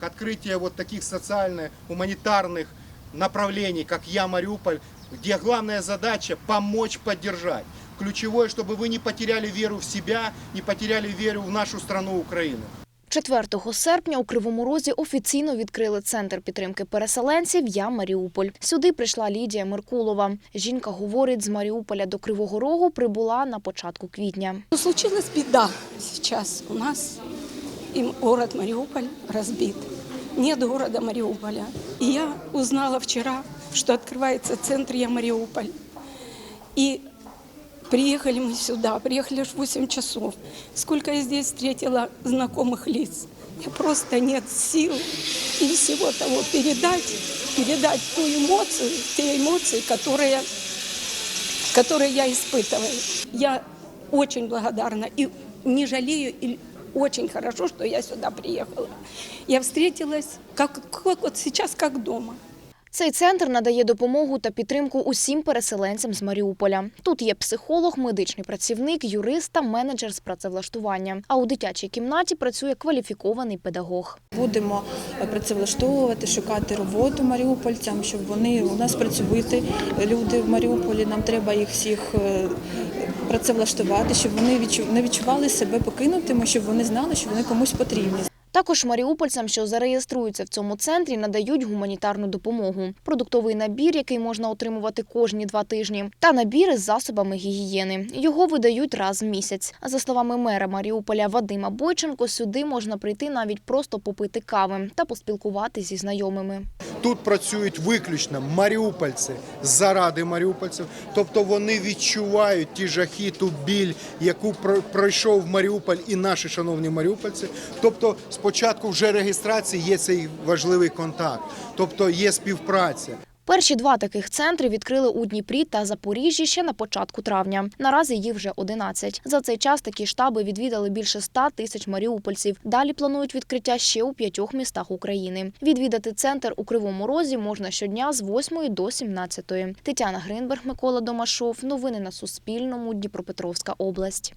Открытие вот таких социально-гуманитарных направлений, как «Я Мариуполь», где главная задача – помочь, поддержать. Ключевое, чтобы вы не потеряли веру в себя, не потеряли веру в нашу страну Украину. 4 серпня у Кривому Розі офіційно відкрили центр підтримки переселенців Я Маріуполь. Сюди прийшла Лідія Меркулова. Жінка говорить, з Маріуполя до Кривого Рогу прибула на початку квітня. Ну, Случилась беда сейчас у нас, И город Мариуполь разбит. Нет города Мариуполя. И я узнала вчера, что открывается центр «Я Мариуполь». И приехали мы сюда, приехали аж в 8 часов. Сколько я здесь встретила знакомых лиц. Я просто нет сил и всего того передать, передать ту эмоцию, те эмоции, которые которые я испытываю. Я очень благодарна и не жалею, очень хорошо, что я сюда приехала. Я встретилась, как, как вот сейчас, как дома. Цей центр надає допомогу та підтримку усім переселенцям з Маріуполя. Тут є психолог, медичний працівник, юрист та менеджер з працевлаштування. А у дитячій кімнаті працює кваліфікований педагог. Будемо працевлаштовувати, шукати роботу маріупольцям, щоб вони у нас працювати люди в Маріуполі. Нам треба їх всіх е, працевлаштувати, щоб вони не відчували себе покинутими, щоб вони знали, що вони комусь потрібні. Також маріупольцям, що зареєструються в цьому центрі, надають гуманітарну допомогу, продуктовий набір, який можна отримувати кожні два тижні, та набір із засобами гігієни. Його видають раз в місяць. За словами мера Маріуполя Вадима Бойченко, сюди можна прийти навіть просто попити кави та поспілкуватися зі знайомими. Тут працюють виключно маріупольці заради маріупольців, тобто вони відчувають ті жахи, ту біль, яку про- пройшов Маріуполь і наші шановні маріупольці. Тобто, спочатку вже реєстрації є цей важливий контакт, тобто є співпраця. Перші два таких центри відкрили у Дніпрі та Запоріжжі ще на початку травня. Наразі їх вже 11. За цей час такі штаби відвідали більше 100 тисяч маріупольців. Далі планують відкриття ще у п'ятьох містах України. Відвідати центр у Кривому Розі можна щодня з 8 до 17. Тетяна Гринберг, Микола Домашов. Новини на Суспільному. Дніпропетровська область.